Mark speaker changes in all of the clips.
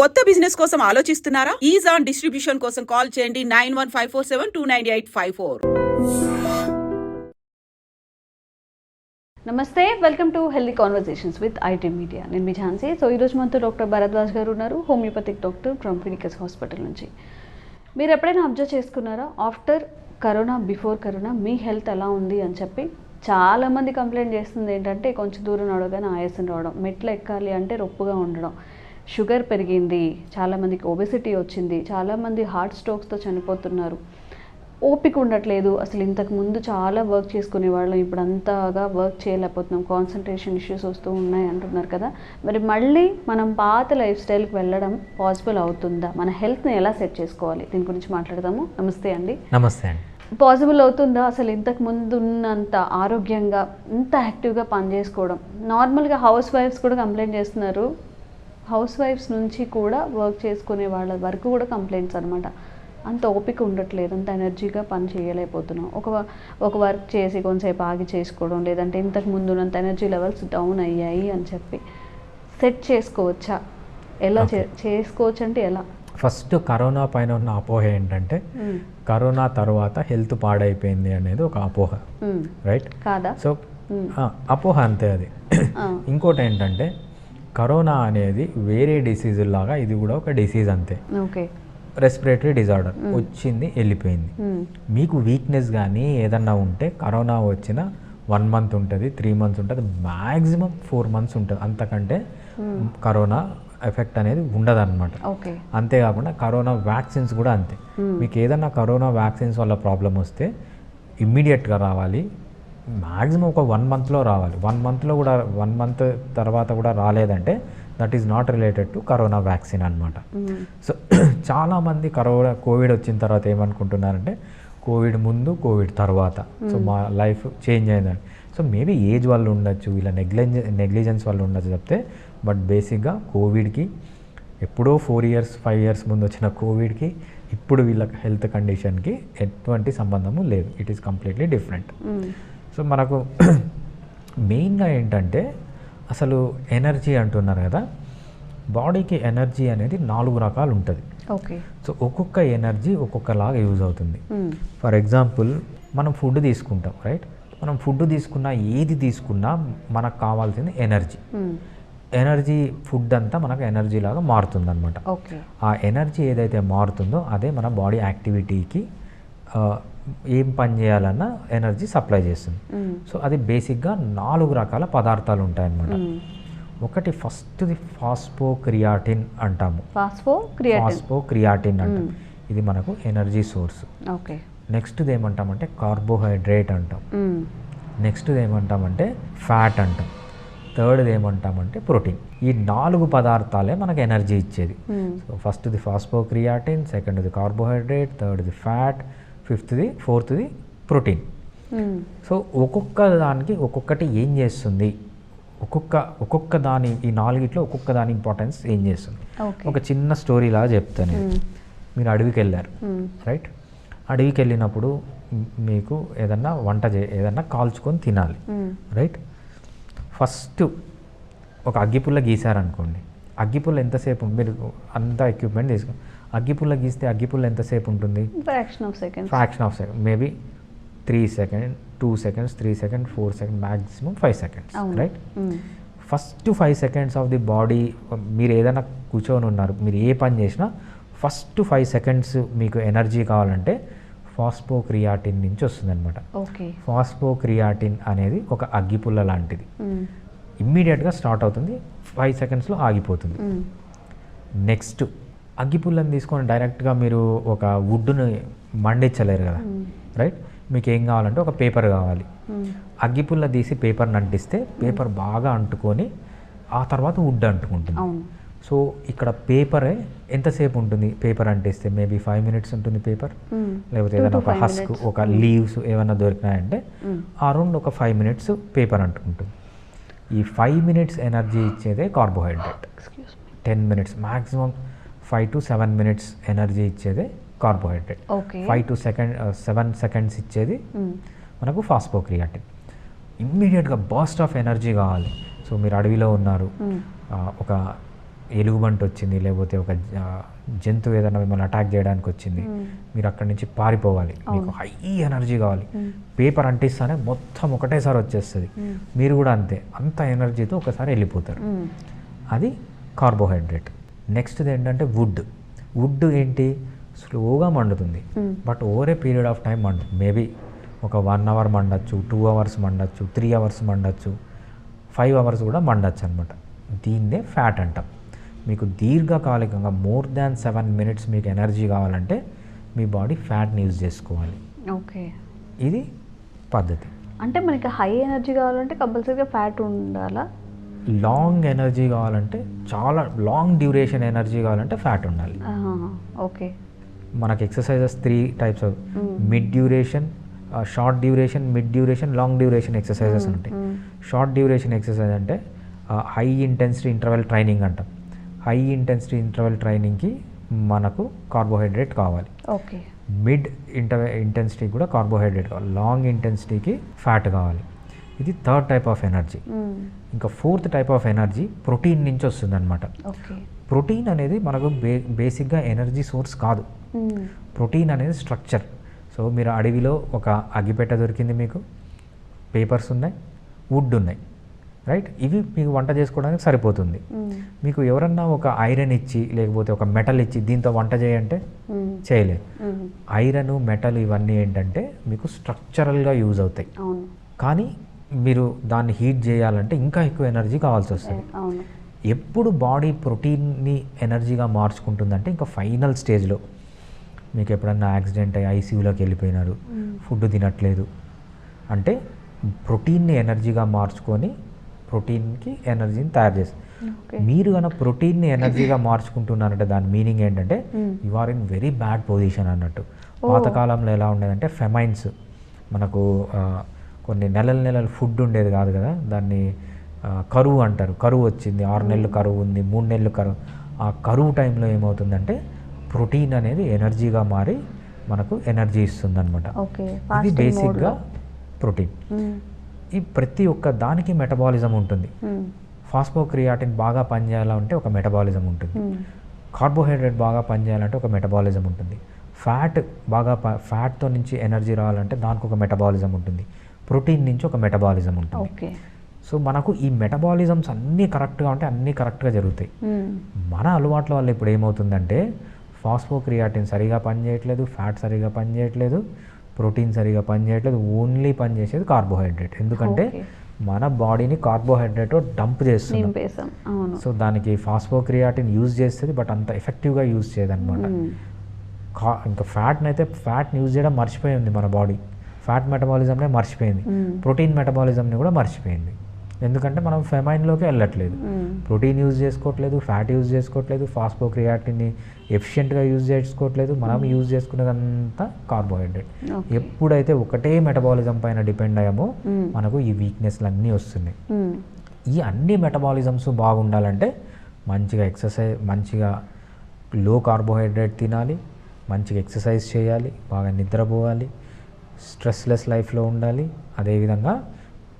Speaker 1: కొత్త బిజినెస్ కోసం ఆలోచిస్తున్నారా? ఈజ్ ఆన్ డిస్ట్రిబ్యూషన్ కోసం కాల్ చేయండి nine one five four seven two nine eight five four.
Speaker 2: నమస్తే welcome to healthy conversations with IT media. నేను మీ ఝాన్సీ. సో ఈరోజు మనతో డాక్టర్ భరద్వాజ్ గారు ఉన్నారు homeopathic doctor from clinicals hospital నుంచి. మీరు ఎప్పుడైనా అబ్జర్వ్ చేసుకున్నారా? ఆఫ్టర్ కరోనా బిఫోర్ కరోనా మీ హెల్త్ ఎలా ఉంది అని చెప్పి చాలామంది కంప్లైంట్ చేస్తుంది ఏంటంటే కొంచెం దూరం నడవగానే ఆయాసం రావడం మెట్లు ఎక్కాలి అంటే రొప్పుగా ఉండడం. షుగర్ పెరిగింది చాలామందికి ఒబెసిటీ వచ్చింది చాలామంది హార్ట్ స్ట్రోక్స్తో చనిపోతున్నారు. ఓపిక ఉండట్లేదు. అసలు ఇంతకు ముందు చాలా వర్క్ చేసుకునే వాళ్ళం ఇప్పుడు అంతగా వర్క్ చేయలేకపోతున్నాం. కాన్సన్ట్రేషన్ ఇష్యూస్ వస్తూ ఉన్నాయి అంటున్నారు కదా. మరి మళ్ళీ మనం పాత లైఫ్ స్టైల్కి వెళ్ళడం పాసిబుల్ అవుతుందా? మన హెల్త్ని ఎలా సెట్ చేసుకోవాలి? దీని గురించి మాట్లాడదాము. నమస్తే అండి.
Speaker 3: నమస్తే అండి.
Speaker 2: పాసిబుల్ అవుతుందా? అసలు ఇంతకు ముందు ఉన్నంత ఆరోగ్యంగా ఇంత యాక్టివ్గా పనిచేసుకోవడం? నార్మల్గా హౌస్ వైఫ్స్ కూడా కంప్లైంట్ చేస్తున్నారు. హౌస్ వైఫ్స్ నుంచి కూడా వర్క్ చేసుకునే వాళ్ళ వరకు కూడా కంప్లైంట్స్ అనమాట అంత ఓపిక ఉండట్లేదు అంత ఎనర్జీగా పని చేయలేకపోతున్నాం. ఒక ఒక వర్క్ చేసి కొంతసేపు ఆగి చేసుకోవడం లేదంటే ఇంతకు ముందు ఉన్నంత ఎనర్జీ లెవెల్స్ డౌన్ అయ్యాయి అని చెప్పి సెట్ చేసుకోవచ్చా? ఎలా చే చేసుకోవచ్చు అంటే ఎలా?
Speaker 3: ఫస్ట్ కరోనా పైన ఉన్న అపోహ ఏంటంటే. కరోనా తర్వాత హెల్త్ పాడైపోయింది అనేది ఒక అపోహ. రైట్?
Speaker 2: కాదా?
Speaker 3: సో అపోహ అంతే అది. ఇంకోటి ఏంటంటే కరోనా అనేది వేరే డిసీజ్ లాగా ఇది కూడా ఒక డిసీజ్ అంతే.
Speaker 2: ఓకే.
Speaker 3: రెస్పిరేటరీ డిజార్డర్ వచ్చింది వెళ్ళిపోయింది. మీకు వీక్నెస్ కానీ ఏదన్నా ఉంటే కరోనా వచ్చిన వన్ మంత్ ఉంటుంది త్రీ మంత్స్ ఉంటుంది మ్యాక్సిమం ఫోర్ మంత్స్ ఉంటుంది. అంతకంటే కరోనా ఎఫెక్ట్ అనేది ఉండదన్నమాట.
Speaker 2: ఓకే.
Speaker 3: అంతేకాకుండా కరోనా వ్యాక్సిన్స్ కూడా అంతే. మీకు ఏదన్నా కరోనా వ్యాక్సిన్స్ వల్ల ప్రాబ్లం వస్తే ఇమ్మీడియట్గా రావాలి. మ్యాక్సిమం ఒక వన్ మంత్లో రావాలి. వన్ మంత్లో కూడా వన్ మంత్ తర్వాత కూడా రాలేదంటే that is not related to corona vaccine అనమాట. సో చాలామంది కరోనా కోవిడ్ వచ్చిన తర్వాత ఏమనుకుంటున్నారంటే కోవిడ్ ముందు కోవిడ్ తర్వాత. సో మా లైఫ్ చేంజ్ అయిందని. సో మేబీ ఏజ్ వల్ల ఉండొచ్చు ఇలా నెగ్లిజెన్స్ నెగ్లిజెన్స్ వల్ల ఉండొచ్చు చెప్తే బట్ బేసిక్గా కోవిడ్కి ఎప్పుడో ఫోర్ ఇయర్స్ ఫైవ్ ఇయర్స్ ముందు వచ్చిన కోవిడ్కి ఇప్పుడు వీళ్ళ హెల్త్ కండిషన్కి ఎటువంటి సంబంధము లేదు. It is completely different. So మనకు మెయిన్గా ఏంటంటే అసలు ఎనర్జీ అంటున్నారు కదా బాడీకి ఎనర్జీ అనేది నాలుగు రకాలు ఉంటుంది.
Speaker 2: ఓకే.
Speaker 3: సో ఒక్కొక్క ఎనర్జీ ఒక్కొక్కలాగా యూజ్ అవుతుంది. ఫర్ ఎగ్జాంపుల్ మనం ఫుడ్ తీసుకుంటాం రైట్? మనం ఫుడ్ తీసుకున్నా ఏది తీసుకున్నా మనకు కావాల్సింది ఎనర్జీ. ఎనర్జీ ఫుడ్ అంతా మనకు ఎనర్జీ లాగా మారుతుందన్నమాట.
Speaker 2: ఓకే.
Speaker 3: ఆ ఎనర్జీ ఏదైతే మారుతుందో అదే మన బాడీ యాక్టివిటీకి ఏం పని చేయాలన్నా ఎనర్జీ సప్లై చేస్తుంది. సో అది బేసిక్గా నాలుగు రకాల పదార్థాలు ఉంటాయన్నమాట. ఒకటి ఫస్ట్ది ఫాస్పో క్రియాటిన్ అంటాము.
Speaker 2: ఫాస్ఫో
Speaker 3: ఫాస్పో క్రియాటిన్ అంటాం ఇది మనకు ఎనర్జీ సోర్స్.
Speaker 2: ఓకే.
Speaker 3: నెక్స్ట్ది ఏమంటామంటే కార్బోహైడ్రేట్ అంటాం. నెక్స్ట్ది ఏమంటామంటే ఫ్యాట్ అంటాం. థర్డ్ది ఏమంటామంటే ప్రోటీన్. ఈ నాలుగు పదార్థాలే మనకు ఎనర్జీ ఇచ్చేది. సో ఫస్ట్ది ఫాస్ఫో క్రియాటిన్ సెకండ్ది కార్బోహైడ్రేట్ థర్డ్ది ఫ్యాట్ ఫిఫ్త్ది ఫోర్త్ది ప్రోటీన్
Speaker 2: మ్మ్.
Speaker 3: సో ఒక్కొక్క దానికి ఒక్కొక్కటి ఏం చేస్తుంది ఒక్కొక్క ఒక్కొక్క దాని ఈ నాలుగిట్లో ఒక్కొక్క దాని ఇంపార్టెన్స్ ఏం చేస్తుంది ఒక చిన్న స్టోరీ లాగా చెప్తాను.
Speaker 2: మ్మ్.
Speaker 3: మీరు అడవికి వెళ్ళారు. రైట్ అడవికి వెళ్ళినప్పుడు మీకు ఏదన్నా వంట చే ఏదన్నా కాల్చుకొని తినాలి. రైట్ ఫస్ట్ ఒక అగ్గిపుల్ల గీసారనుకోండి అగ్గిపుల్ల ఎంతసేపు మీరు అంతా ఎక్విప్మెంట్ తీసుకో అగ్గిపుల్ల గీస్తే అగ్గిపుల్ల ఎంతసేపు ఉంటుంది?
Speaker 2: Fraction of seconds
Speaker 3: fraction of second maybe three second two seconds three second four second maximum five seconds right. First five seconds of the body మీరు ఏదైనా కూర్చొని ఉన్నారు మీరు ఏ పని చేసినా ఫస్ట్ ఫైవ్ సెకండ్స్ మీకు ఎనర్జీ కావాలంటే ఫాస్పో క్రియాటిన్ నుంచి వస్తుందన్నమాట.
Speaker 2: ఓకే
Speaker 3: ఫాస్పో క్రియాటిన్ అనేది ఒక అగ్గిపుల్ల లాంటిది.
Speaker 2: మ్మ్.
Speaker 3: ఇమ్మీడియట్గా స్టార్ట్ అవుతుంది ఫైవ్ సెకండ్స్లో ఆగిపోతుంది. నెక్స్ట్ అగ్గిపుల్లని తీసుకొని డైరెక్ట్గా మీరు ఒక వుడ్ను మండించలేరు కదా. రైట్? మీకు ఏం కావాలంటే ఒక పేపర్ కావాలి. అగ్గిపుల్ల తీసి పేపర్ని అంటిస్తే పేపర్ బాగా అంటుకొని ఆ తర్వాత వుడ్ అంటుకుంటుంది. సో ఇక్కడ పేపరే ఎంతసేపు ఉంటుంది? పేపర్ అంటిస్తే మేబీ ఫైవ్ మినిట్స్ ఉంటుంది పేపర్. లేకపోతే ఏదైనా ఒక హస్క్. ఒక లీవ్స్ ఏమైనా దొరికినాయంటే. అరౌండ్ ఒక ఫైవ్ మినిట్స్ పేపర్ అంటుకుంటుంది. ఈ five minutes energy ఇచ్చేదే carbohydrate. Ten minutes maximum five to seven minutes energy ఇచ్చేదే carbohydrate five to second seven seconds ఇచ్చేది
Speaker 2: మ్మ్.
Speaker 3: మనకు ఫాస్ఫోక్రియాటిన్ ఇమ్మీడియట్గా బర్స్ట్ ఆఫ్ ఎనర్జీ కావాలి. సో మీరు అడవిలో ఉన్నారు. ఆ, ఒక ఎలుగుబంటి వచ్చింది లేకపోతే ఒక జంతువు ఏదైనా మిమ్మల్ని అటాక్ చేయడానికి వచ్చింది.
Speaker 2: మ్మ్.
Speaker 3: మీరు అక్కడి నుంచి పారిపోవాలి. మీకు హై ఎనర్జీ కావాలి. పేపర్ అంటిస్తానే మొత్తం ఒకటేసారి వచ్చేస్తుంది. మీరు కూడా అంతే. అంత ఎనర్జీతో ఒకసారి వెళ్ళిపోతారు. అది కార్బోహైడ్రేట్ నెక్స్ట్ ఏంటంటే వుడ్ వుడ్ ఏంటి? స్లోగా మండుతుంది. But over a period of time మండు మేబీ ఒక వన్ అవర్ మండచ్చు టూ అవర్స్ మండచ్చు త్రీ అవర్స్ మండచ్చు ఫైవ్ అవర్స్ కూడా మండచ్చు అనమాట దీన్నే ఫ్యాట్ అంటాం. మీకు దీర్ఘకాలికంగా మోర్ దాన్ సెవెన్ మినిట్స్ మీకు ఎనర్జీ కావాలంటే మీ బాడీ ఫ్యాట్ని యూజ్ చేసుకోవాలి.
Speaker 2: ఓకే
Speaker 3: ఇది పద్ధతి.
Speaker 2: అంటే మనకి హై ఎనర్జీ కావాలంటే కంపల్సరీగా ఫ్యాట్ ఉండాలా?
Speaker 3: లాంగ్ ఎనర్జీ కావాలంటే చాలా లాంగ్ డ్యూరేషన్ ఎనర్జీ కావాలంటే ఫ్యాట్ ఉండాలి.
Speaker 2: ఓకే.
Speaker 3: మనకి exercises three types of. Mid duration short duration mid duration long duration exercises ఉంటాయి. షార్ట్ డ్యూరేషన్ ఎక్సర్సైజ్ అంటే హై ఇంటెన్సిటీ ఇంటర్వెల్ ట్రైనింగ్ అంటాం. హై ఇంటెన్సిటీ ఇంటర్వెల్ ట్రైనింగ్కి మనకు కార్బోహైడ్రేట్ కావాలి.
Speaker 2: ఓకే.
Speaker 3: మిడ్ ఇంటర్ ఇంటెన్సిటీ కూడా కార్బోహైడ్రేట్ కావాలి. లాంగ్ ఇంటెన్సిటీకి ఫ్యాట్ కావాలి. ఇది థర్డ్ టైప్ ఆఫ్ ఎనర్జీ. ఇంకా fourth type of energy protein నుంచి వస్తుంది అనమాట ప్రోటీన్ అనేది మనకు బే బేసిక్గా ఎనర్జీ సోర్స్ కాదు. ప్రోటీన్ అనేది స్ట్రక్చర్ సో మీరు అడవిలో ఒక అగ్గిపెట్టె దొరికింది మీకు. పేపర్స్ ఉన్నాయి. వుడ్ ఉన్నాయి. రైట్ ఇవి మీకు వంట చేసుకోవడానికి సరిపోతుంది.
Speaker 2: మ్మ్.
Speaker 3: మీకు ఎవరన్నా ఒక ఐరన్ ఇచ్చి లేకపోతే ఒక మెటల్ ఇచ్చి దీంతో వంట చేయంటే
Speaker 2: మ్మ్.
Speaker 3: చేయలేదు. ఐరన్ మెటల్ ఇవన్నీ ఏంటంటే మీకు స్ట్రక్చరల్గా యూజ్ అవుతాయి. కానీ మీరు దాన్ని హీట్ చేయాలంటే ఇంకా ఎక్కువ ఎనర్జీ కావాల్సి వస్తుంది ఎప్పుడు బాడీ ప్రోటీన్ని ఎనర్జీగా మార్చుకుంటుందంటే ఇంకా ఫైనల్ స్టేజ్లో మీకు ఎప్పుడన్నా యాక్సిడెంట్ అయ్యి ఐసీయూలోకి వెళ్ళిపోయినారు
Speaker 2: మ్మ్.
Speaker 3: ఫుడ్ తినట్లేదు అంటే ప్రోటీన్ని ఎనర్జీగా మార్చుకొని ప్రోటీన్కి ఎనర్జీని తయారు చేస్తారు
Speaker 2: ఓకే
Speaker 3: మీరు కనుక ప్రోటీన్ని ఎనర్జీగా మార్చుకుంటున్నారంటే దాని మీనింగ్ ఏంటంటే
Speaker 2: మ్మ్.
Speaker 3: You are in very bad position అన్నట్టు. పాతకాలంలో ఎలా ఉండేదంటే ఫెమైన్స్ మనకు కొన్ని నెలల నెలలు ఫుడ్ ఉండేది కాదు కదా? దాన్ని కరువు అంటారు. కరువు వచ్చింది. ఆరు నెలలు కరువు ఉంది మూడు నెలలు కరువు. ఆ కరువు టైంలో ఏమవుతుందంటే ప్రోటీన్ అనేది ఎనర్జీగా మారి మనకు ఎనర్జీ ఇస్తుంది అనమాట ఇది బేసిక్గా ప్రోటీన్. ఈ ప్రతి ఒక్క దానికి మెటబాలిజం ఉంటుంది. ఫాస్ఫోక్రియాటిన్ బాగా పనిచేయాలంటే ఒక మెటబాలిజం ఉంటుంది. కార్బోహైడ్రేట్ బాగా పనిచేయాలంటే ఒక మెటబాలిజం ఉంటుంది. ఫ్యాట్ బాగా ఫ్యాట్తో నుంచి ఎనర్జీ రావాలంటే దానికి ఒక మెటబాలిజం ఉంటుంది. ప్రోటీన్ నుంచి ఒక మెటబాలిజం ఉంటుంది. సో మనకు ఈ మెటబాలిజమ్స్ అన్నీ కరెక్ట్గా ఉంటే అన్నీ కరెక్ట్గా జరుగుతాయి. మన అలవాట్ల వల్ల ఇప్పుడు ఏమవుతుందంటే ఫాస్ఫోక్రియాటిన్ సరిగా పనిచేయట్లేదు ఫ్యాట్ సరిగా పనిచేయట్లేదు ప్రోటీన్ సరిగా పనిచేయట్లేదు ఓన్లీ పనిచేసేది కార్బోహైడ్రేట్. ఎందుకంటే. మన బాడీని కార్బోహైడ్రేట్ డంప్ చేస్తుంది. సో దానికి ఫాస్ఫోక్రియాటిన్ యూజ్ చేస్తుంది బట్ అంత ఎఫెక్టివ్గా యూజ్ చేయదన్నమాట.
Speaker 2: మ్మ్.
Speaker 3: కా ఇంకా ఫ్యాట్ని అయితే ఫ్యాట్ని యూజ్ చేయడం మర్చిపోయింది మన బాడీ. ఫ్యాట్ మెటబాలిజంనే మర్చిపోయింది. ప్రోటీన్ మెటబాలిజంని కూడా మర్చిపోయింది ఎందుకంటే మనం ఫెమైన్లోకి వెళ్ళట్లేదు. ప్రోటీన్ యూజ్ చేసుకోవట్లేదు ఫ్యాట్ యూజ్ చేసుకోవట్లేదు ఫాస్ఫోక్రియాటిన్ని ఎఫిషియెంట్గా యూజ్ చేసుకోవట్లేదు మనం యూజ్ చేసుకునేదంతా కార్బోహైడ్రేట్. ఎప్పుడైతే ఒకటే మెటబాలిజం పైన డిపెండ్ అయ్యామో. మనకు ఈ వీక్నెస్లు అన్నీ వస్తున్నాయి. ఈ అన్ని మెటబాలిజమ్స్ బాగుండాలంటే మంచిగా ఎక్సర్సైజ్ మంచిగా లో కార్బోహైడ్రేట్ తినాలి మంచిగా ఎక్సర్సైజ్ చేయాలి బాగా నిద్రపోవాలి స్ట్రెస్లెస్ లైఫ్లో ఉండాలి అదేవిధంగా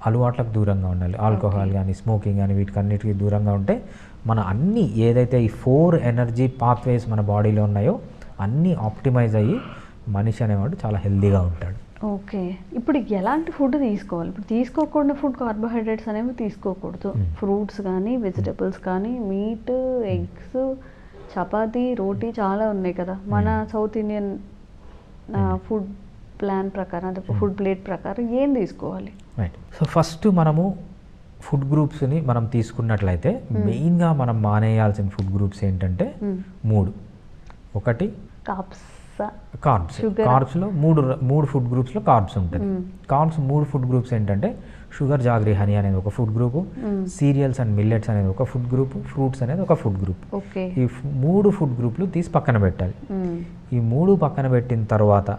Speaker 3: అలవాట్లకు దూరంగా ఉండాలి. ఆల్కహాల్ కానీ స్మోకింగ్ కానీ వీటికన్నిటికీ దూరంగా ఉంటే మన అన్ని ఏదైతే ఈ ఫోర్ ఎనర్జీ పాత్వేస్ మన బాడీలో ఉన్నాయో అన్నీ ఆప్టిమైజ్ అయ్యి మనిషి అనేవాడు చాలా హెల్తీగా ఉంటాడు.
Speaker 2: ఓకే. ఇప్పుడు ఎలాంటి ఫుడ్ తీసుకోవాలి? ఇప్పుడు తీసుకోకూడని ఫుడ్ కార్బోహైడ్రేట్స్ అనేవి తీసుకోకూడదు. ఫ్రూట్స్ కానీ వెజిటబుల్స్ కానీ మీట్ ఎగ్స్ చపాతీ రోటీ చాలా ఉన్నాయి కదా. మన సౌత్ ఇండియన్. ఫుడ్ ప్లాన్ ప్రకారం అదే ఫుడ్ ప్లేట్ ప్రకారం ఏం తీసుకోవాలి?
Speaker 3: రైట్ సో ఫస్ట్ మనము ఫుడ్ గ్రూప్స్ని మనం తీసుకున్నట్లయితే మెయిన్గా మనం మానేయాల్సిన ఫుడ్ గ్రూప్స్ ఏంటంటే
Speaker 2: మ్మ్.
Speaker 3: మూడు. ఒకటి
Speaker 2: కాప్స్
Speaker 3: కార్బ్స్. కార్బ్స్లో మూడు మూడు ఫుడ్ గ్రూప్స్లో కార్బ్స్ ఉంటుంది. కార్బ్స్ మూడు ఫుడ్ గ్రూప్స్ ఏంటంటే షుగర్ జాగ్రీ హనీ అనేది ఒక food group. Cereals and millets అనేది ఒక ఫుడ్ గ్రూప్. ఫ్రూట్స్ అనేది ఒక ఫుడ్ గ్రూప్.
Speaker 2: ఓకే
Speaker 3: ఈ మూడు ఫుడ్ గ్రూప్లు తీసి పక్కన పెట్టాలి. ఈ మూడు పక్కన పెట్టిన తర్వాత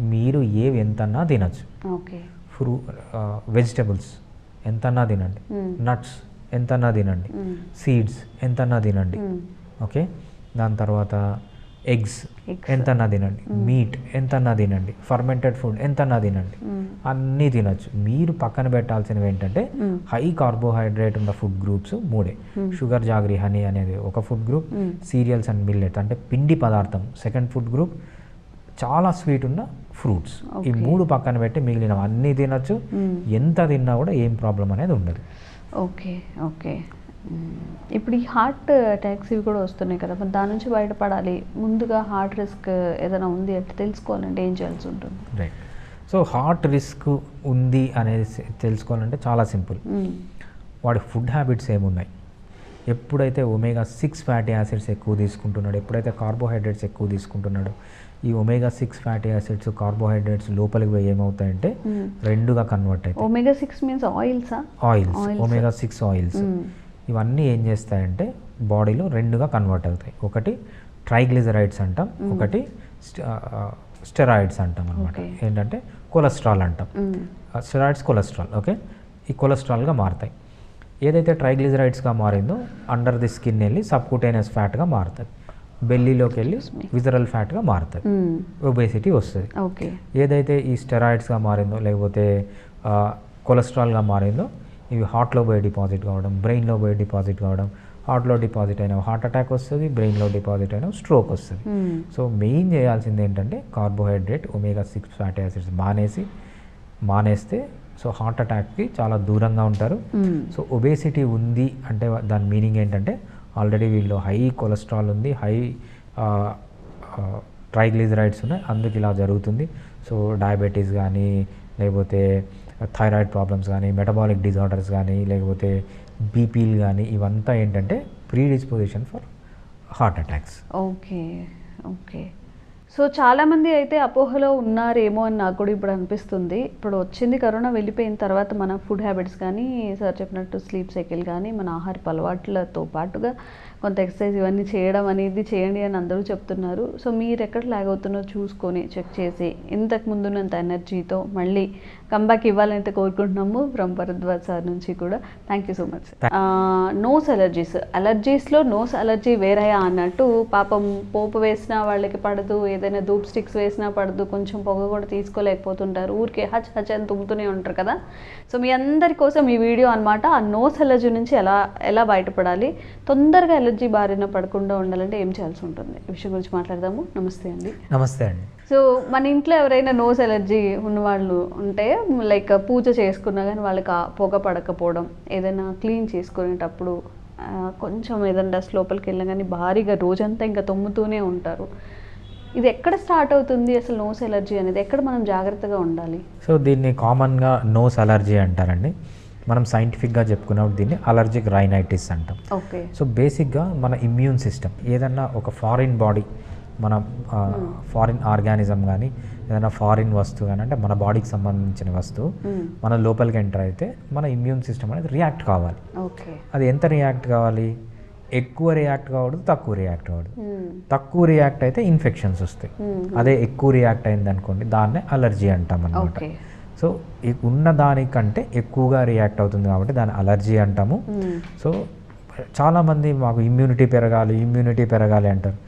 Speaker 3: మీరు ఏవి ఎంతన్నా తినచ్చు. ఫ్రూ వెజిటబుల్స్ ఎంతన్నా తినండి. నట్స్ ఎంతన్నా తినండి. సీడ్స్ ఎంతన్నా తినండి. ఓకే? దాని తర్వాత ఎగ్స్. ఎంతన్నా తినండి. మీట్ ఎంతన్నా తినండి. ఫర్మెంటెడ్ ఫుడ్ ఎంతన్నా తినండి. అన్నీ తినొచ్చు. మీరు పక్కన పెట్టాల్సినవి ఏంటంటే. హై కార్బోహైడ్రేట్ ఉన్న ఫుడ్ గ్రూప్స్ మూడే. షుగర్ జాగరి హనీ అనేది ఒక food group. Cereals and millet అంటే పిండి పదార్థం సెకండ్ ఫుడ్ గ్రూప్. చాలా స్వీట్ ఉన్న ఫ్రూట్స్. ఈ. మూడు పక్కన పెట్టి మిగిలిన అన్నీ తినొచ్చు. ఎంత తిన్నా కూడా ఏం ప్రాబ్లం అనేది ఉండదు.
Speaker 2: Okay okay. ఇప్పుడు ఈ హార్ట్ అటాక్స్ ఇవి కూడా వస్తున్నాయి కదా మరి దాని నుంచి బయటపడాలి. ముందుగా హార్ట్ రిస్క్ ఏదైనా ఉంది అంటే తెలుసుకోవాలంటే ఏం చేయాల్సి ఉంటుంది?
Speaker 3: రైట్ సో హార్ట్ రిస్క్ ఉంది అనేది తెలుసుకోవాలంటే చాలా సింపుల్. వాడి ఫుడ్ హ్యాబిట్స్ ఏమున్నాయి? ఎప్పుడైతే ఒమేగా సిక్స్ ఫ్యాటీ యాసిడ్స్ ఎక్కువ తీసుకుంటున్నాడు ఎప్పుడైతే కార్బోహైడ్రేట్స్ ఎక్కువ తీసుకుంటున్నాడు ఈ omega six fatty acids carbohydrates లోపలికి పోయి ఏమవుతాయంటే. రెండుగా కన్వర్ట్ అవుతాయి.
Speaker 2: ఒమేగా సిక్స్ మీన్స్ ఆయిల్సా
Speaker 3: ఆయిల్స్. Omega six oils. ఇవన్నీ ఏం చేస్తాయంటే బాడీలో రెండుగా కన్వర్ట్ అవుతాయి. ఒకటి ట్రైగ్లిజరైడ్స్ అంటాం ఒకటి స్టెరాయిడ్స్ అంటాం అనమాట. ఏంటంటే కొలెస్ట్రాల్ అంటాం. Steroids cholesterol okay? ఈ కొలెస్ట్రాల్గా మారుతాయి. ఏదైతే ట్రైగ్లిజరైడ్స్గా మారిందో అండర్ ది స్కిన్ వెళ్ళి సబ్కుటేనియస్ ఫ్యాట్గా మారుతుంది బెల్లీలోకి వెళ్ళి విజరల్ ఫ్యాట్గా మారుతుంది. ఒబేసిటీ వస్తుంది
Speaker 2: ఓకే
Speaker 3: ఏదైతే ఈ స్టెరాయిడ్స్గా మారిందో లేకపోతే కొలెస్ట్రాల్గా మారిందో ఇవి హార్ట్లో పోయి డిపాజిట్ కావడం బ్రెయిన్లో పోయి డిపాజిట్ కావడం హార్ట్లో డిపాజిట్ అయిన హార్ట్ అటాక్ వస్తుంది బ్రెయిన్లో డిపాజిట్ అయిన స్ట్రోక్ వస్తుంది. సో మెయిన్ చేయాల్సింది ఏంటంటే carbohydrate omega six fatty acids మానేసి మానేస్తే సో హార్ట్ అటాక్కి చాలా దూరంగా ఉంటారు. సో ఒబేసిటీ ఉంది అంటే దాని మీనింగ్ ఏంటంటే ఆల్రెడీ వీళ్ళు హై కొలెస్ట్రాల్ ఉంది హై ట్రైగ్లిజరైడ్స్ ఉన్నాయి అందుకు ఇలా జరుగుతుంది. సో డయాబెటీస్ కానీ లేకపోతే థైరాయిడ్ ప్రాబ్లమ్స్ కానీ మెటబాలిక్ డిజార్డర్స్ కానీ లేకపోతే బీపీలు కానీ ఇవంతా ఏంటంటే predisposition for heart attacks.
Speaker 2: Okay okay. So చాలామంది అయితే అపోహలో ఉన్నారేమో అని నాకు కూడా ఇప్పుడు అనిపిస్తుంది. ఇప్పుడు వచ్చింది కరోనా వెళ్ళిపోయిన తర్వాత మన ఫుడ్ హ్యాబిట్స్ కానీ సార్ చెప్పినట్టు స్లీప్ సైకిల్ కానీ మన ఆహారపు అలవాట్లతో పాటుగా కొంత ఎక్సర్సైజ్ ఇవన్నీ చేయడం అనేది చేయండి అని అందరూ చెప్తున్నారు. సో మీరు ఎక్కడ లాగ్ అవుతున్నారో చూసుకొని చెక్ చేసి ఇంతకు ముందున్నంత ఎనర్జీతో మళ్ళీ కంబ్యాక్ ఇవ్వాలని అయితే కోరుకుంటున్నాము ఫ్రమ్ భరద్వాజ్ సార్ నుంచి కూడా. Thank you so much nose allergies అలర్జీస్లో nose allergy వేరయా అన్నట్టు పాపం పోపు వేసినా వాళ్ళకి పడదు ఏదైనా ధూప్ స్టిక్స్ వేసినా పడదు కొంచెం పొగ కూడా తీసుకోలేకపోతుంటారు. ఊరికే హచ్ హచ్ అని తుమ్ముతూనే ఉంటారు కదా. సో మీ అందరి కోసం ఈ వీడియో అన్నమాట. ఆ నోస్ అలర్జీ నుంచి ఎలా ఎలా బయటపడాలి? తొందరగా అలర్జీ బారిన పడకుండా ఉండాలంటే ఏం చేయాల్సి ఉంటుంది? ఈ విషయం గురించి మాట్లాడదాము. నమస్తే అండి.
Speaker 3: నమస్తే అండి.
Speaker 2: సో మన ఇంట్లో ఎవరైనా నోస్ ఎలర్జీ ఉన్నవాళ్ళు ఉంటే లైక్ పూజ చేసుకున్నా కానీ వాళ్ళకి పొగ పడకపోవడం ఏదైనా క్లీన్ చేసుకునేటప్పుడు కొంచెం ఏదైనా డస్ట్ లోపలికి వెళ్ళినా కానీ భారీగా రోజంతా ఇంకా తొమ్ముతూనే ఉంటారు. ఇది ఎక్కడ స్టార్ట్ అవుతుంది అసలు నోస్ ఎలర్జీ అనేది? ఎక్కడ మనం జాగ్రత్తగా ఉండాలి?
Speaker 3: సో దీన్ని కామన్గా నోస్ అలర్జీ అంటారండి. మనం సైంటిఫిక్గా చెప్పుకున్నప్పుడు దీన్ని అలర్జిక్ రైనైటిస్ అంటాం.
Speaker 2: ఓకే.
Speaker 3: సో బేసిక్గా మన ఇమ్యూన్ సిస్టమ్ ఏదన్నా ఒక ఫారిన్ బాడీ మన ఫారిన్ ఆర్గానిజం కానీ ఏదైనా ఫారిన్ వస్తువు కానీ అంటే మన బాడీకి సంబంధించిన వస్తువు మన లోపలికి ఎంటర్ అయితే మన ఇమ్యూన్ సిస్టమ్ అనేది రియాక్ట్ కావాలి.
Speaker 2: ఓకే.
Speaker 3: అది ఎంత రియాక్ట్ కావాలి? ఎక్కువ రియాక్ట్ కావడదు తక్కువ రియాక్ట్ కావడదు తక్కువ రియాక్ట్ అయితే ఇన్ఫెక్షన్స్ వస్తాయి. అదే ఎక్కువ రియాక్ట్ అయింది అనుకోండి దాన్నే అలర్జీ అంటాం అనమాట సో ఈ ఉన్న దానికంటే ఎక్కువగా రియాక్ట్ అవుతుంది కాబట్టి దాన్ని అలర్జీ అంటాము. సో చాలామంది మాకు ఇమ్యూనిటీ పెరగాలి ఇమ్యూనిటీ పెరగాలి అంటారు.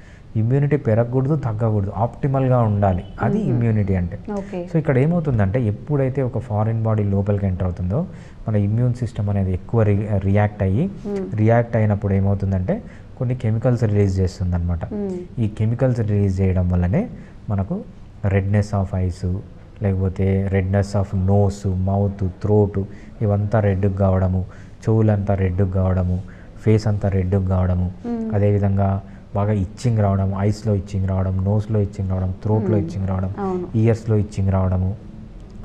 Speaker 3: ఇమ్యూనిటీ పెరగకూడదు తగ్గకూడదు. ఆప్టిమల్గా ఉండాలి. అది ఇమ్యూనిటీ అంటే.
Speaker 2: ఓకే
Speaker 3: సో ఇక్కడ ఏమవుతుందంటే ఎప్పుడైతే ఒక ఫారిన్ బాడీ లోపలికి ఎంటర్ అవుతుందో మన ఇమ్యూన్ సిస్టమ్ అనేది ఎక్కువ రి రియాక్ట్ అయ్యి రియాక్ట్ అయినప్పుడు ఏమవుతుందంటే కొన్ని కెమికల్స్ రిలీజ్ చేస్తుంది అనమాట ఈ కెమికల్స్ రిలీజ్ చేయడం వల్లనే మనకు రెడ్నెస్ ఆఫ్ ఐస్ లేకపోతే redness of nose mouth throat ఇవంతా రెడ్గా కావడము చెవులంతా రెడ్గా కావడము ఫేస్ అంతా రెడ్గా కావడము. అదేవిధంగా బాగా ఇచ్చింగ్ రావడం ఐస్లో ఇచ్చింగ్ రావడం నోస్లో ఇచ్చింగ్ రావడం థ్రోట్లో ఇచ్చింగ్ రావడం
Speaker 2: అవును.
Speaker 3: ఇయర్స్లో ఇచ్చింగ్ రావడము.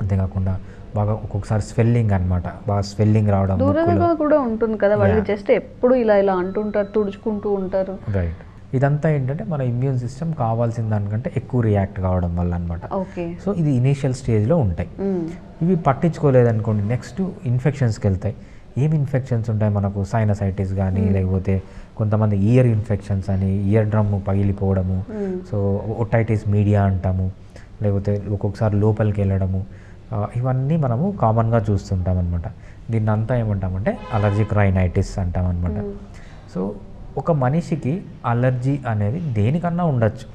Speaker 3: అంతేకాకుండా బాగా ఒక్కొక్కసారి స్వెల్లింగ్ అన్నమాట. బాగా స్వెల్లింగ్ రావడం
Speaker 2: దూరంగా కూడా ఉంటుంది కదా
Speaker 3: Yeah.
Speaker 2: జస్ట్ ఎప్పుడు ఇలా ఇలా అంటుంటారు తుడుచుకుంటూ ఉంటారు.
Speaker 3: రైట్ ఇదంతా ఏంటంటే మన ఇమ్యూన్ సిస్టమ్ కావాల్సిన దానికంటే ఎక్కువ రియాక్ట్ కావడం వల్ల అనమాట
Speaker 2: ఓకే.
Speaker 3: సో ఇది ఇనీషియల్ స్టేజ్లో ఉంటాయి. ఇవి పట్టించుకోలేదనుకోండి నెక్స్ట్ ఇన్ఫెక్షన్స్కి వెళ్తాయి ఏం ఇన్ఫెక్షన్స్ ఉంటాయి మనకు? సైనసైటిస్ కానీ లేకపోతే కొంతమంది ఇయర్ ఇన్ఫెక్షన్స్ అని ఇయర్ డ్రమ్ పగిలిపోవడము. సో ఒటైటిస్ మీడియా అంటాము. లేకపోతే ఒక్కొక్కసారి లోపలికి వెళ్ళడము. ఇవన్నీ మనము కామన్గా చూస్తుంటాం అనమాట దీన్ని అంతా ఏమంటామంటే అలర్జిక్ రైనైటిస్ అంటాం అనమాట సో ఒక మనిషికి అలర్జీ అనేది దేనికన్నా ఉండొచ్చు.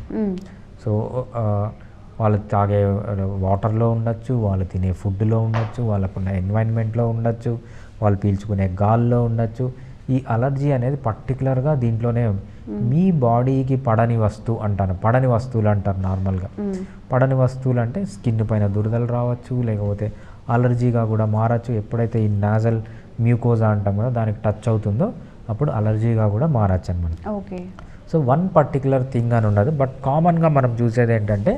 Speaker 3: సో వాళ్ళు తాగే వాటర్లో ఉండొచ్చు వాళ్ళు తినే ఫుడ్లో ఉండొచ్చు వాళ్ళకున్న ఎన్వైరన్మెంట్లో ఉండొచ్చు వాళ్ళు పీల్చుకునే గాల్లో ఉండొచ్చు ఈ అలర్జీ అనేది పర్టికులర్గా దీంట్లోనే. మీ బాడీకి పడని వస్తువు అంటాను పడని వస్తువులు అంటారు నార్మల్గా. పడని వస్తువులు అంటే స్కిన్ పైన దురదలు రావచ్చు లేకపోతే అలర్జీగా కూడా మారచ్చు ఎప్పుడైతే ఈ నాజల్ మ్యూకోజా అంటాం కదా దానికి టచ్ అవుతుందో అప్పుడు అలర్జీగా కూడా మారచ్చు అనమాట
Speaker 2: okay.
Speaker 3: So one particular thing అని ఉండదు బట్ కామన్గా మనం చూసేది ఏంటంటే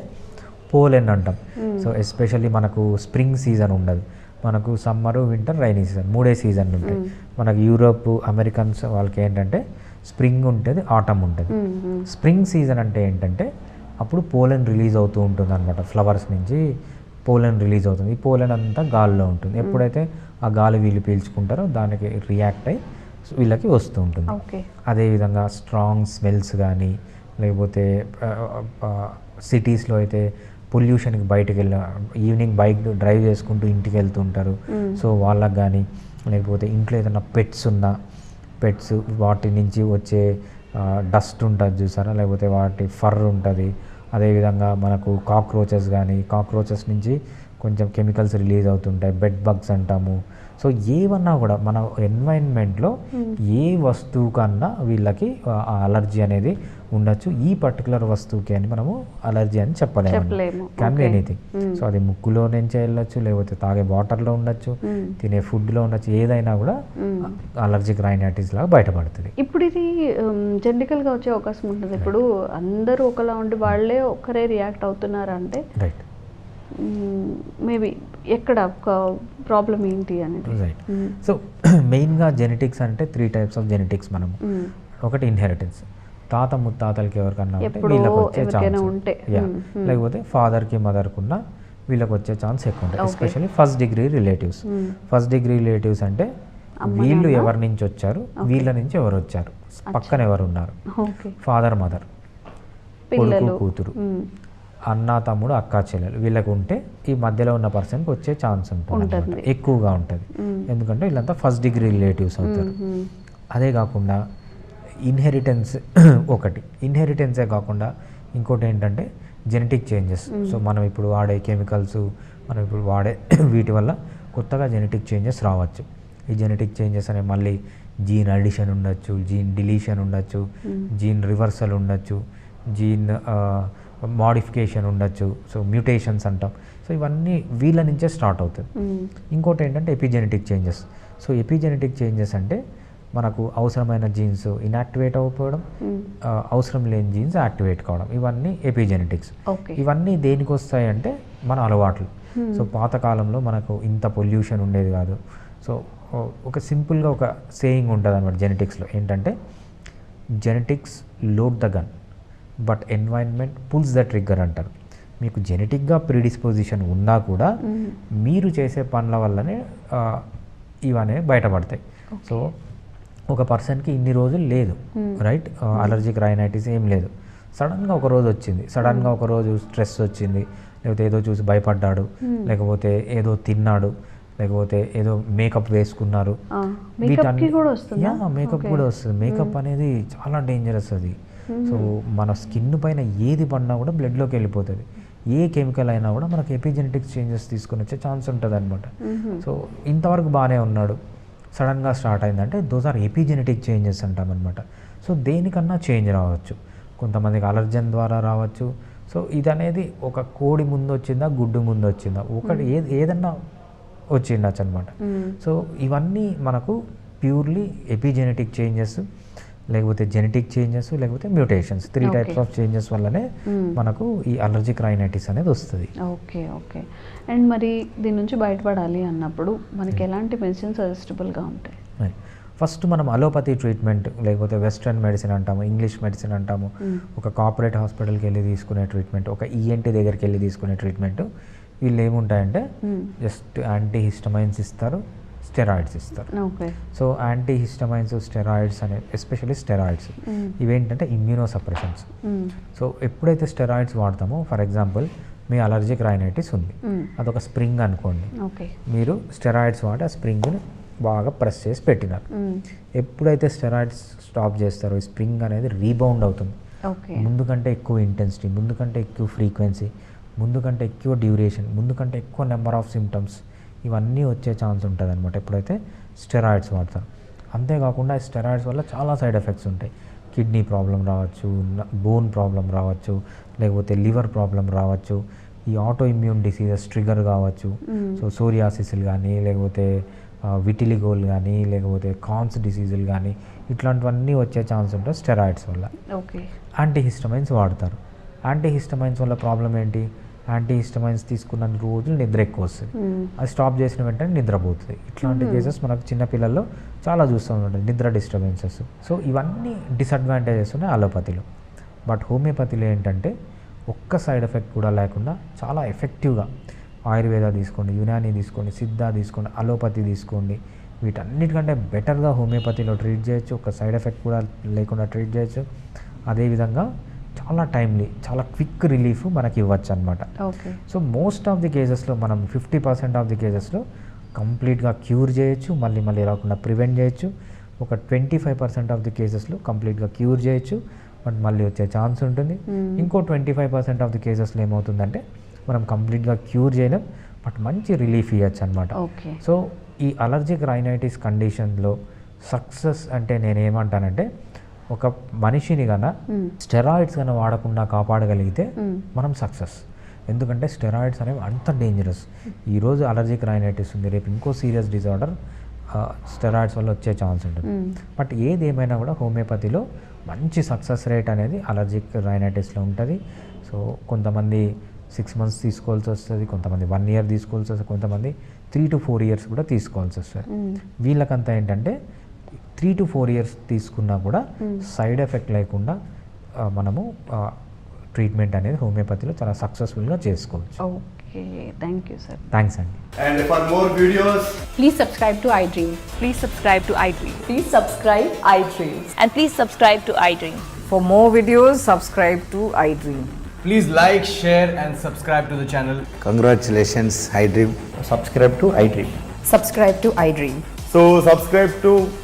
Speaker 3: పోలెన్ అంటాం. సో ఎస్పెషల్లీ మనకు స్ప్రింగ్ సీజన్ ఉండదు. మనకు సమ్మరు వింటర్ రైనీ సీజన్ మూడే సీజన్ ఉంటాయి. మనకు యూరోప్ అమెరికన్స్ వాళ్ళకి ఏంటంటే స్ప్రింగ్ ఉంటుంది ఆటమ్ ఉంటుంది. స్ప్రింగ్ సీజన్ అంటే ఏంటంటే అప్పుడు పోలెన్ రిలీజ్ అవుతూ ఉంటుంది అనమాట ఫ్లవర్స్ నుంచి పోలెన్ రిలీజ్ అవుతుంది. ఈ పోలెన్ అంతా గాలిలో ఉంటుంది. ఎప్పుడైతే ఆ గాలి వీళ్ళు పీల్చుకుంటారో దానికి రియాక్ట్ అయ్యి వీళ్ళకి వస్తూ ఉంటుంది. అదేవిధంగా స్ట్రాంగ్ స్మెల్స్ కానీ లేకపోతే సిటీస్లో అయితే పొల్యూషన్కి బయటకు వెళ్ళిన ఈవినింగ్ బైక్ డ్రైవ్ చేసుకుంటూ ఇంటికి వెళ్తుంటారు సో వాళ్ళకి కానీ లేకపోతే ఇంట్లో ఏదైనా పెట్స్ ఉన్నా పెట్స్ వాటి నుంచి వచ్చే డస్ట్ ఉంటుంది చూసారా? లేకపోతే వాటి ఫర్ ఉంటుంది. అదేవిధంగా మనకు కాక్రోచెస్ కానీ కాక్రోచెస్ నుంచి కొంచెం కెమికల్స్ రిలీజ్ అవుతుంటాయి. బెడ్ బగ్స్ అంటాము. సో ఏమన్నా కూడా మన ఎన్వైరన్మెంట్లో ఏ వస్తువు కన్నా వీళ్ళకి అలర్జీ అనేది ఉండొచ్చు. ఈ పర్టికులర్ వస్తువుకి అని మనము అలర్జీ అని చెప్పలేము.
Speaker 2: చెప్పలేము.
Speaker 3: Can be
Speaker 2: Okay.
Speaker 3: Anything so అది ముక్కులో నుంచే వెళ్ళొచ్చు లేకపోతే తాగే వాటర్లో ఉండొచ్చు
Speaker 2: మ్మ్.
Speaker 3: తినే ఫుడ్లో ఉండొచ్చు ఏదైనా కూడా అలర్జిక్ రైనైటిస్ లాగా బయటపడుతుంది.
Speaker 2: ఇప్పుడు ఇది జెనటికల్గా వచ్చే అవకాశం ఉంటుంది. ఇప్పుడు అందరూ ఒకలా ఉండి వాళ్ళే ఒకరే రియాక్ట్ అవుతున్నారు అంటే
Speaker 3: రైట్
Speaker 2: మేబీ ఎక్కడ ప్రాబ్లం ఏంటి అనేది.
Speaker 3: రైట్. సో మెయిన్గా జెనెటిక్స్ అంటే త్రీ టైప్స్ ఆఫ్ జెనెటిక్స్ మనము.
Speaker 2: మ్మ్.
Speaker 3: ఒకటి ఇన్హెరిటెన్స్ తాత ముత్తాతలకి ఎవరికన్నా ఉంటే వీళ్ళకి వచ్చే ఛాన్స్
Speaker 2: మ్మ్, మ్మ్.
Speaker 3: లేకపోతే ఫాదర్కి మదర్కి ఉన్న వీళ్ళకి వచ్చే ఛాన్స్ ఎక్కువ ఉంటాయి
Speaker 2: Okay.
Speaker 3: Especially first degree relatives. First degree relatives అంటే వీళ్ళు? ఎవరి నుంచి వచ్చారు? వీళ్ళ నుంచి ఎవరు వచ్చారు? పక్కన ఎవరు ఉన్నారు ఫాదర్ మదర్ కొడుకు కూతురు. అన్న తమ్ముడు అక్క చెల్లెలు వీళ్ళకి ఉంటే ఈ మధ్యలో ఉన్న పర్సన్కి వచ్చే ఛాన్స్ ఉంటుంది. ఎక్కువగా ఉంటుంది. ఎందుకంటే వీళ్ళంతా ఫస్ట్ డిగ్రీ రిలేటివ్స్ అవుతారు. అదే కాకుండా ఇన్హెరిటెన్స్ ఒకటి. ఇన్హెరిటెన్సే కాకుండా ఇంకోటి ఏంటంటే జెనెటిక్ చేంజెస్. సో మనం ఇప్పుడు వాడే కెమికల్స్ మనం ఇప్పుడు వాడే వీటి వల్ల కొత్తగా జెనెటిక్ చేంజెస్ రావచ్చు. ఈ జెనెటిక్ చేంజెస్ అనే మళ్ళీ జీన్ అడిషన్ ఉండొచ్చు జీన్ డిలీషన్ ఉండొచ్చు జీన్ రివర్సల్ ఉండొచ్చు జీన్ మాడిఫికేషన్ ఉండొచ్చు సో మ్యూటేషన్స్ అంటాం. సో ఇవన్నీ వీళ్ళ నుంచే స్టార్ట్ అవుతుంది. ఇంకోటి ఏంటంటే epigenetic changes. So epigenetic changes అంటే మనకు అవసరమైన జీన్స్ ఇన్యాక్టివేట్ అవ్వకపోవడం అవసరం లేని జీన్స్ యాక్టివేట్ కావడం. ఇవన్నీ ఎపిజెనెటిక్స్.
Speaker 2: ఓకే.
Speaker 3: ఇవన్నీ దేనికి వస్తాయి అంటే మన అలవాట్లు. సో పాతకాలంలో మనకు ఇంత పొల్యూషన్ ఉండేది కాదు. సో ఒక సింపుల్గా ఒక సేయింగ్ ఉంటుంది అనమాట జెనెటిక్స్లో. ఏంటంటే genetics load the gun. But environment pulls the trigger అంటారు. మీకు జెనెటిక్గా ప్రీడిస్పోజిషన్ ఉన్నా కూడా. మీరు చేసే పనుల వల్లనే ఆ, ఇవన్నీ బయటపడతాయి. సో ఒక పర్సన్కి ఇన్ని రోజులు లేదు రైట్? అలర్జిక్ రైనైటిస్ ఏం లేదు. సడన్గా ఒక రోజు వచ్చింది. సడన్గా ఒక రోజు స్ట్రెస్ వచ్చింది. లేకపోతే ఏదో చూసి భయపడ్డాడు. లేకపోతే ఏదో తిన్నాడు. లేకపోతే ఏదో మేకప్ వేసుకున్నారు? మేకప్. కూడా వస్తుంది. మేకప్ అనేది చాలా డేంజరస్ అది. సో మన స్కిన్ పైన ఏది పడినా కూడా బ్లడ్లోకి వెళ్ళిపోతుంది. ఏ కెమికల్ అయినా కూడా మనకి ఎపిజెనెటిక్స్ చేంజెస్ తీసుకొని వచ్చే ఛాన్స్ ఉంటుంది అనమాట
Speaker 2: మ్మ్.
Speaker 3: సో ఇంతవరకు బాగానే ఉన్నాడు. సడన్గా స్టార్ట్ అయిందంటే దోస్ ఆర్ ఎపిజెనెటిక్ చేంజెస్ అంటామన్నమాట. సో దేనికన్నా చేంజ్ రావచ్చు. కొంతమందికి అలర్జన్ ద్వారా రావచ్చు. సో ఇది అనేది ఒక కోడి ముందు వచ్చిందా గుడ్డు ముందు వచ్చిందా? ఒకటి ఏ ఏదన్నా వచ్చిండొచ్చు అనమాట. సో ఇవన్నీ మనకు ప్యూర్లీ ఎపిజెనెటిక్ చేంజెస్ లేకపోతే జెనెటిక్ చేంజెస్ లేకపోతే mutations three. Types of changes వల్లనే
Speaker 2: Hmm.
Speaker 3: మనకు ఈ అలర్జిక్ రైనైటిస్ అనేది వస్తుంది
Speaker 2: ఓకే ఓకే అండ్ మరి దీని నుంచి బయటపడాలి అన్నప్పుడు మనకి ఎలాంటి మెడిసిన్ సజెస్టబుల్గా ఉంటాయి
Speaker 3: ఫస్ట్ మనం అలోపతి ట్రీట్మెంట్ లేకపోతే వెస్ట్రన్ మెడిసిన్ అంటాము ఇంగ్లీష్ మెడిసిన్ అంటాము
Speaker 2: Hmm.
Speaker 3: ఒక కార్పొరేట్ హాస్పిటల్కి వెళ్ళి తీసుకునే ట్రీట్మెంట్ ఒక ఈఎన్టీ దగ్గరికి వెళ్ళి తీసుకునే ట్రీట్మెంట్ వీళ్ళు ఏముంటాయంటే
Speaker 2: Hmm.
Speaker 3: జస్ట్ యాంటీ హిస్టమైన్స్ ఇస్తారు స్టెరాయిడ్స్ ఇస్తారు. సో యాంటీ హిస్టమైన్స్ స్టెరాయిడ్స్ అనే ఎస్పెషల్లీ స్టెరాయిడ్స్. ఇవేంటంటే ఇమ్యూనో సప్రెషన్స్. సో ఎప్పుడైతే స్టెరాయిడ్స్ వాడతామో ఫర్ ఎగ్జాంపుల్ మీ అలర్జిక్ రైనైటిస్ ఉంది. అదొక స్ప్రింగ్ అనుకోండి. మీరు స్టెరాయిడ్స్ వాడి ఆ స్ప్రింగ్ని బాగా ప్రెస్ చేసి పెట్టినారు. ఎప్పుడైతే స్టెరాయిడ్స్ స్టాప్ చేస్తారో ఈ స్ప్రింగ్ అనేది రీబౌండ్ అవుతుంది. ముందు కంటే ఎక్కువ ఇంటెన్సిటీ ముందు కంటే ఎక్కువ ఫ్రీక్వెన్సీ ముందు కంటే ఎక్కువ డ్యూరేషన్ ముందు కంటే ఎక్కువ నెంబర్ ఆఫ్ సిమ్టమ్స్ ఇవన్నీ వచ్చే ఛాన్స్ ఉంటుంది అనమాట ఎప్పుడైతే స్టెరాయిడ్స్ వాడతారు. అంతేకాకుండా స్టెరాయిడ్స్ వల్ల చాలా సైడ్ ఎఫెక్ట్స్ ఉంటాయి. కిడ్నీ ప్రాబ్లం రావచ్చు బోన్ ప్రాబ్లం రావచ్చు లేకపోతే లివర్ ప్రాబ్లం రావచ్చు ఈ ఆటో ఇమ్యూన్ డిసీజెస్ ట్రిగర్ కావచ్చు. సో సోరియాసిస్లు కానీ లేకపోతే విటిలిగోల్ కానీ లేకపోతే కాన్స్ డిసీజులు కానీ ఇట్లాంటివన్నీ వచ్చే ఛాన్స్ ఉంటుంది స్టెరాయిడ్స్ వల్ల.
Speaker 2: ఓకే.
Speaker 3: యాంటీహిస్టమైన్స్ వాడతారు. యాంటీహిస్టమైన్స్ వల్ల ప్రాబ్లం ఏంటి యాంటీహిస్టమైన్స్ తీసుకున్న రోజులు నిద్ర ఎక్కువ వస్తుంది
Speaker 2: మ్మ్.
Speaker 3: అది స్టాప్ చేసిన వెంటనే నిద్రపోతుంది. ఇట్లాంటి కేసెస్ మనకు చిన్నపిల్లల్లో చాలా చూస్తూ ఉంటుంది నిద్ర డిస్టర్బెన్సెస్. సో ఇవన్నీ డిసడ్వాంటేజెస్ ఉన్నాయి అలోపతిలో. బట్ హోమియోపతిలో ఏంటంటే ఒక్క సైడ్ ఎఫెక్ట్ కూడా లేకుండా చాలా ఎఫెక్టివ్గా ఆయుర్వేద తీసుకోండి యునాని తీసుకోండి సిద్ధ తీసుకోండి అలోపతి తీసుకోండి. వీటన్నిటికంటే బెటర్గా హోమియోపతిలో ట్రీట్ చేయొచ్చు. ఒక సైడ్ ఎఫెక్ట్ కూడా లేకుండా ట్రీట్ చేయొచ్చు. అదేవిధంగా చాలా టైమ్లీ చాలా క్విక్ రిలీఫ్ మనకి ఇవ్వచ్చు అనమాట సో మోస్ట్ ఆఫ్ ది కేసెస్లో మనం ఫిఫ్టీ పర్సెంట్ ఆఫ్ ది కేసెస్లో కంప్లీట్గా క్యూర్ చేయొచ్చు మళ్ళీ మళ్ళీ రాకుండా ప్రివెంట్ చేయొచ్చు. ఒక twenty five percent of the కేసెస్లో కంప్లీట్గా క్యూర్ చేయొచ్చు బట్ మళ్ళీ వచ్చే ఛాన్స్ ఉంటుంది.
Speaker 2: Hmm.
Speaker 3: ఇంకో twenty five percent of the కేసెస్లో ఏమవుతుందంటే మనం కంప్లీట్గా క్యూర్ చేయలేం బట్ మంచి రిలీఫ్ ఇవ్వచ్చు అనమాట
Speaker 2: ఓకే
Speaker 3: సో ఈ అలర్జిక్ రైనైటిస్ కండిషన్లో సక్సెస్ అంటే నేనేమంటానంటే ఒక మనిషిని గన
Speaker 2: మ్మ్.
Speaker 3: స్టెరాయిడ్స్ కన్నా వాడకుండా కాపాడగలిగితే. మనం సక్సెస్ ఎందుకంటే స్టెరాయిడ్స్ అనేవి అంత డేంజరస్ ఈరోజు అలర్జిక్ రైనైటిస్ ఉంది రేపు ఇంకో సీరియస్ డిజార్డర్ స్టెరాయిడ్స్ వల్ల వచ్చే ఛాన్స్ ఉంటుంది. బట్ ఏది ఏమైనా కూడా హోమియోపతిలో మంచి సక్సెస్ రేట్ అనేది అలర్జిక్ రైనైటిస్లో ఉంటుంది సో కొంతమంది సిక్స్ మంత్స్ తీసుకోవాల్సి వస్తుంది కొంతమంది వన్ ఇయర్ తీసుకోవాల్సి వస్తుంది కొంతమంది త్రీ టు ఫోర్ ఇయర్స్ కూడా తీసుకోవాల్సి వస్తుంది. వీళ్ళకంతా ఏంటంటే త్రీ టు ఫోర్ ఇయర్స్ తీసుకున్నా కూడా
Speaker 2: Mm.
Speaker 3: సైడ్ ఎఫెక్ట్ లేకుండా మనము ట్రీట్మెంట్ అనేది హోమియోపతిలో చాలా సక్సెస్ఫుల్గా చేసుకోవచ్చు
Speaker 2: okay thank you sir
Speaker 3: thanks అండి
Speaker 4: And for more videos,
Speaker 5: Please subscribe to iDream.
Speaker 6: Please subscribe to iDream.
Speaker 5: Please subscribe iDreams.
Speaker 6: And please subscribe to iDream.
Speaker 7: For more videos, subscribe to iDream.
Speaker 4: please like, share, and subscribe to the channel.
Speaker 8: Congratulations, iDream.
Speaker 9: subscribe to iDream.
Speaker 5: Subscribe to iDream.
Speaker 4: So, subscribe to iDream Media.
Speaker 10: I